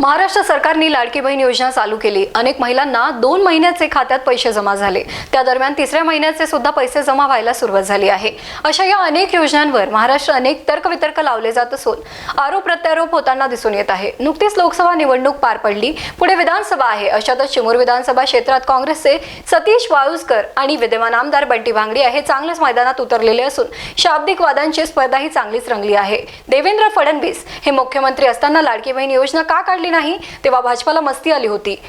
महाराष्ट्र सरकारने लाडकी बहीण योजना चालू केली. अनेक महिलांना दोन महिन्याचे खात्यात पैसे जमा झाले. त्या दरम्यान तिसऱ्या महिन्याचे सुद्धा पैसे जमा व्हायला सुरुवात झाली आहे. अशा या अनेक योजनांवर महाराष्ट्र अनेक तर्कवितर्क लावले जात असून आरोप प्रत्यारोप होताना दिसून येत आहे. नुकतीच लोकसभा निवडणूक पार पडली. पुढे विधानसभा आहे. अशातच चिमूर विधानसभा क्षेत्रात काँग्रेसचे सतीश वाळुसकर आणि विद्यमान आमदार बंटी भांगडी हे चांगलेच मैदानात उतरलेले असून शाब्दिक वादांची स्पर्धा ही चांगलीच रंगली आहे. देवेंद्र फडणवीस हे मुख्यमंत्री असताना लाडकी बहीण योजना का काढली नाही तेव्हा भाजपाला मस्ती आली होती.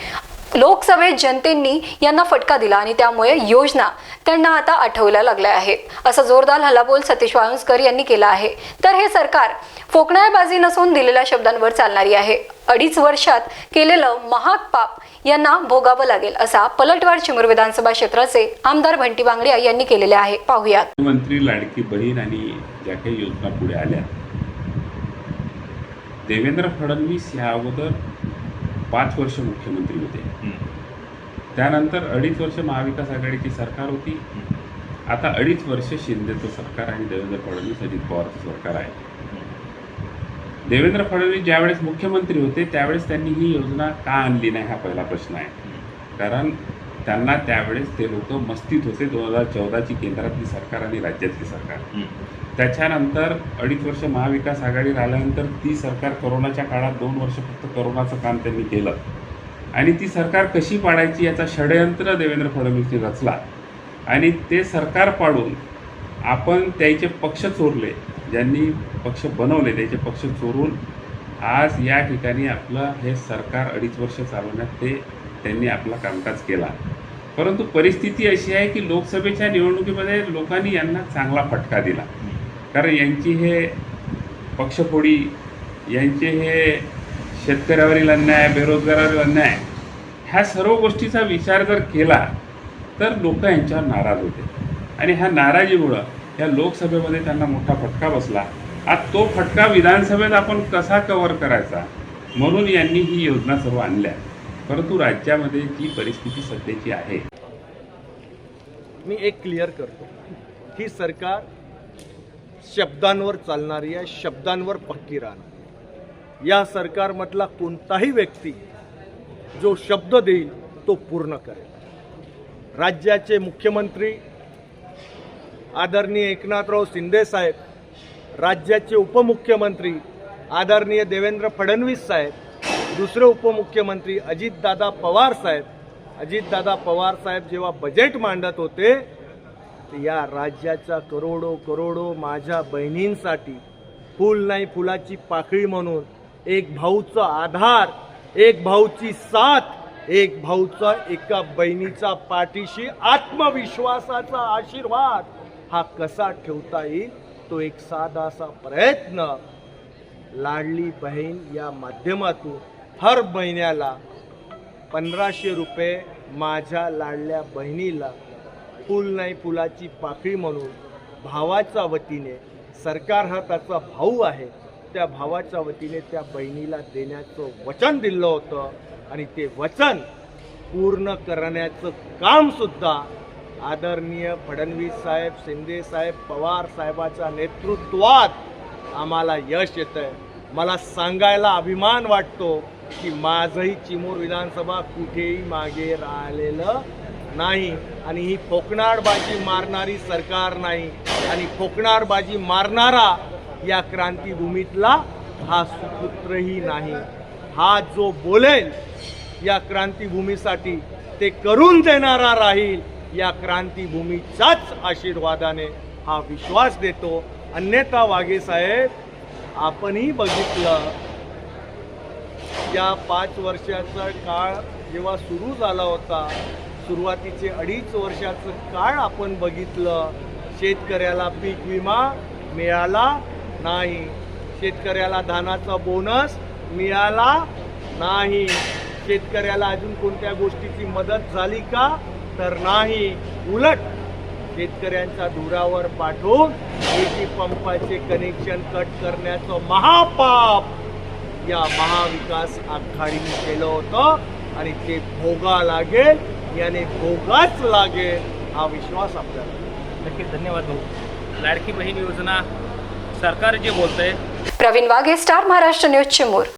लोकसभेत जनतेंनी यांना फटका दिला आणि त्यामुळे योजना त्यांना आता आठवल्या लागल्या आहेत. असा जोरदार हल्लाबोल सतीश वाळुंजकर यांनी केला आहे. तर हे सरकार फोकणाळबाजी नसून दिलेल्या शब्दांवर चालणारी आहे. अडीच वर्षात केलेलं महाग पाप यांना भोगावं लागेल असा पलटवार चिमूर विधानसभा क्षेत्राचे आमदार भंटी बांगडिया यांनी केलेले आहे. पाहुयात. मंत्री लाडकी बहीण आणि ज्या काही योजना पुढे आल्या देवेंद्र फडणवीस या अगोदर पाच वर्ष मुख्यमंत्री होते. त्यानंतर अडीच वर्ष महाविकास आघाडीची सरकार होती. आता अडीच वर्ष शिंदेचं सरकार आणि देवेंद्र फडणवीस अजित पवारचं सरकार आहे. देवेंद्र फडणवीस ज्यावेळेस मुख्यमंत्री होते त्यावेळेस त्यांनी ही योजना का आणली नाही हा पहिला प्रश्न आहे. कारण त्यांना त्यावेळेस ते लोक मस्तीत होते दोन हजार चौदाची केंद्रातली सरकार आणि राज्यातली सरकार. त्याच्यानंतर अडीच वर्ष महाविकास आघाडी राहिल्यानंतर ती सरकार करोनाच्या काळात दोन वर्ष फक्त करोनाचं काम त्यांनी केलं. आणि ती सरकार कशी पाडायची याचा षडयंत्र देवेंद्र फडणवीसने रचला. आणि ते सरकार पाडून आपण त्याचे पक्ष चोरले ज्यांनी पक्ष बनवले त्याचे पक्ष चोरून आज या ठिकाणी आपलं हे सरकार अडीच वर्ष चालवण्यात ते त्यांनी आपला कामकाज केला. परंतु परिस्थिती अशी आहे की लोकसभेच्या निवडणुकीमध्ये लोकांनी यांना चांगला फटका दिला. कारण यांची हे पक्षफोडी यांचे हे शेतकऱ्यावरील अन्याय बेरोजगारावरील अन्याय ह्या सर्व गोष्टीचा विचार जर केला तर लोक यांच्यावर नाराज होते. आणि ह्या नाराजीमुळं या लोकसभेमध्ये त्यांना मोठा फटका बसला. आज तो फटका विधानसभेत आपण कसा कव्हर करायचा? म्हणून यांनी ही योजना सर्व आणल्या. परंतु राज्यामध्ये जी परिस्थिती सध्याची आहे मी एक क्लिअर करतो. ही सरकार शब्दांवर चालणारी आहे शब्दांवर पक्की राहणार या सरकारमधला कोणताही व्यक्ती जो शब्द देईल तो पूर्ण करेल. राज्याचे मुख्यमंत्री आदरणीय एकनाथराव शिंदे साहेब राज्याचे उपमुख्यमंत्री आदरणीय देवेंद्र फडणवीस साहेब दुसरे उपमुख्यमंत्री अजितदादा पवार साहेब. अजितदादा पवार साहेब जेव्हा बजेट मांडत होते या राज्याच्या करोडो करोडो माझ्या बहिणींसाठी फुल नाही फुलाची पाकळी म्हणून एक भाऊचा आधार एक भाऊची साथ एक भाऊचा एका बहिणीचा पाठीशी आत्मविश्वासाचा आशीर्वाद हा कसा ठेवता येईल? तो एक साधासा प्रयत्न लाडली बहीण या माध्यमातून हर महिन्याला पंधराशे रुपये माझ्या लाडल्या बहिणीला फुल नाही फुलाची पाकळी म्हणून भावाच्या वतीने सरकार हा त्याचा भाऊ आहे. त्या भावाच्या वतीने त्या बहिणीला देण्याचं वचन दिलं होतं आणि ते वचन पूर्ण करण्याचं कामसुद्धा आदरणीय फडणवीस साहेब शिंदे साहेब पवार साहेबाच्या नेतृत्वात आम्हाला यश येतं आहे मला सांगायला अभिमान वाटतो की माझंही चिमूर विधानसभा कुठेही मागे राहिलेलं नाही. आणि ही फोकणारबाजी मारणारी सरकार नाही. आणि फोकणारबाजी मारणारा या क्रांतीभूमीतला हा सुपुत्रही नाही. हा जो बोलेल या क्रांतीभूमीसाठी ते करून देणारा राहील या क्रांतीभूमीच्याच आशीर्वादाने हा विश्वास देतो. अन्यथा वाघे साहेब आपणही बघितलं या पाच वर्षाचा काळ जेव्हा सुरू झाला होता सुरुवातीचे अडीच वर्षाचं काळ आपण बघितलं शेतकऱ्याला पीक विमा मिळाला नाही. शेतकऱ्याला धानाचा बोनस मिळाला नाही. शेतकऱ्याला अजून कोणत्या गोष्टीची मदत झाली का? तर नाही. उलट शेतकऱ्यांच्या धुरावर पाठवून वीज पंपाचे कनेक्शन कट करण्याचं महापाप या महाविकास आघाडीने केलं होतं आणि ते भोगा लागेल याने भोगाच लागेल हा विश्वास आपल्याला. आहे. नक्कीच धन्यवाद भाऊ. लाडकी बहीण योजना सरकार जे बोलतंय. Praveen Waghe star Maharashtra news Chimur.